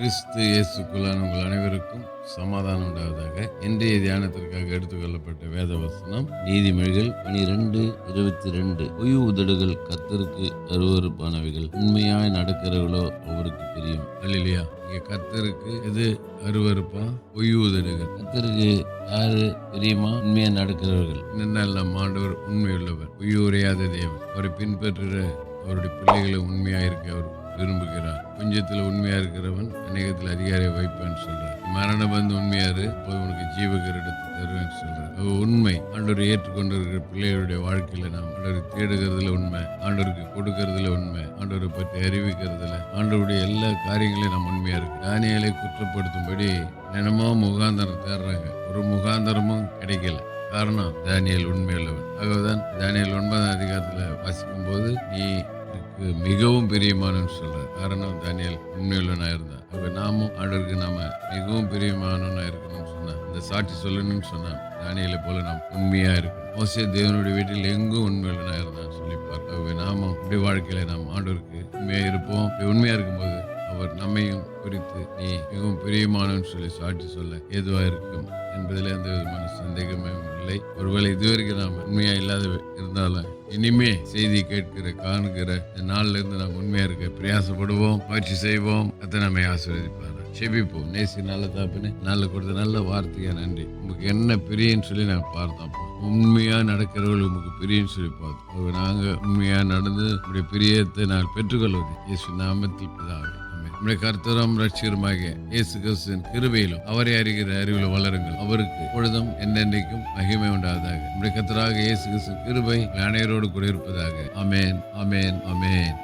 கிறிஸ்து இயேசுக்குள்ளான உங்கள் அனைவருக்கும் சமாதானம் உண்டாவதாக. இன்றைய தியானத்திற்காக எடுத்துக்கொள்ளப்பட்ட வேத வசனம் நீதிமொழிகள் பனிரெண்டு இருபத்தி ரெண்டு பொய் உதடுகள் கத்தருக்கு அருவறுப்பானவைகள் உண்மையாய் நடக்கிறவர்களோ அவருக்கு தெரியும். அல்லையா இங்க கத்தருக்கு எது அருவறுப்பா பொய் உதடுகள். கத்தருக்கு யாரு தெரியுமா? உண்மையா நடக்கிறவர்கள். என்னெல்லாம் ஆண்டவர் உண்மை உள்ளவர் பொய் உரையாத தேவன். அவரை பின்பற்றுகிற அவருடைய பிள்ளைகளை உண்மையா இருக்க அவர் விரும்புகிறார். கொஞ்சத்தில் உண்மையா இருக்கிறவன் அநேகத்தில் அதிகாரியை வைப்பேன்னு சொல்றார். மரண பந்து உண்மையாரு போய் உனக்கு ஜீவகரிடத்தை தருவேன்னு சொல்றார். அது உண்மை. ஆண்டோரை ஏற்றுக்கொண்டு இருக்கிற பிள்ளைகளுடைய வாழ்க்கையில நாம் ஆண்டோரை தேடுகிறதுல உண்மை ஆண்டவருக்கு கொடுக்கறதுல உண்மை ஆண்டவரை பற்றி அறிவிக்கிறதுல ஆண்டவருடைய எல்லா காரியங்களையும் நாம் உண்மையா இருக்கு தானியலை குற்றப்படுத்தும்படி நினமோ முகாந்தரம் தேடுறாங்க. ஒரு முகாந்தரமும் கிடைக்கல. காரணம் தானியல் உண்மையுள்ளவன். ஆகவேதான் தானியல் ஒன்பதாம் அதிகாரத்தில் வாசிக்கும் போது நீ எனக்கு மிகவும் பிரியமானன்னு சொல்கிறேன் காரணம் தானியல் உண்மையுள்ளனாக இருந்தான். அப்போ நாமும் ஆண்டவருக்கு நாம் மிகவும் பிரியமானவனாக இருக்கணும்னு சொன்னேன். இந்த சாட்சி சொல்லணும்னு சொன்னா தானியலை போல நாம் உண்மையாக இருக்கணும். மோசே தேவனுடைய வீட்டில் எங்கும் உண்மையுள்ளனாக இருந்தான்னு சொல்லி பார்க்கவே நாமும் இப்படி வாழ்க்கையில் நாம் ஆண்டவருக்கு உண்மையாக இருப்போம். இப்படி உண்மையா இருக்கும்போது அவர் நம்மையும் குறித்து நீ மிகவும் பிரியமானன்னு சொல்லி சாட்சி சொல்ல ஏதுவா இருக்கும் என்பதில் எந்த விதமான சந்தேகமே இல்லை. ஒருவேளை இதுவரைக்கும் நாம் உண்மையா இல்லாத இருந்தாலும் இனிமே செய்தி கேட்கிற காண்கிற இந்த நாள்ல இருந்து நாம் உண்மையா இருக்க பிரயாசப்படுவோம் முயற்சி செய்வோம். அதை நம்மை ஆசீர்வதிப்பார் செபிப்போம். நேசி நல்ல தாப்புன்னு நல்ல கொடுத்த நல்ல வார்த்தையா நன்றி. உங்களுக்கு என்ன பிரியன்னு சொல்லி நாங்கள் பார்த்தோம் உண்மையாக நடக்கிறவர்கள் உங்களுக்கு பிரியன்னு சொல்லிப்பார் அவர் நாங்கள் உண்மையாக நடந்து உங்களுடைய பிரியத்தை நான் பெற்றுக்கொள்வது. இயேசு நாமத்தில் பிதாவே நம்முடைய கர்த்தரும் ரட்சியருமாக இயேசு கிறிஸ்துவின் கிருபையிலும் அவரை அறிகிற அறிவில் வளருங்கள். அவருக்கு பொழுதும் என்னென்னைக்கும் மகிமை உண்டாவதாக. நம்முடைய கர்த்தராக இயேசு கிறிஸ்து கிருபை அனைவரோடு கூட இருப்பதாக. அமேன் அமேன் அமேன்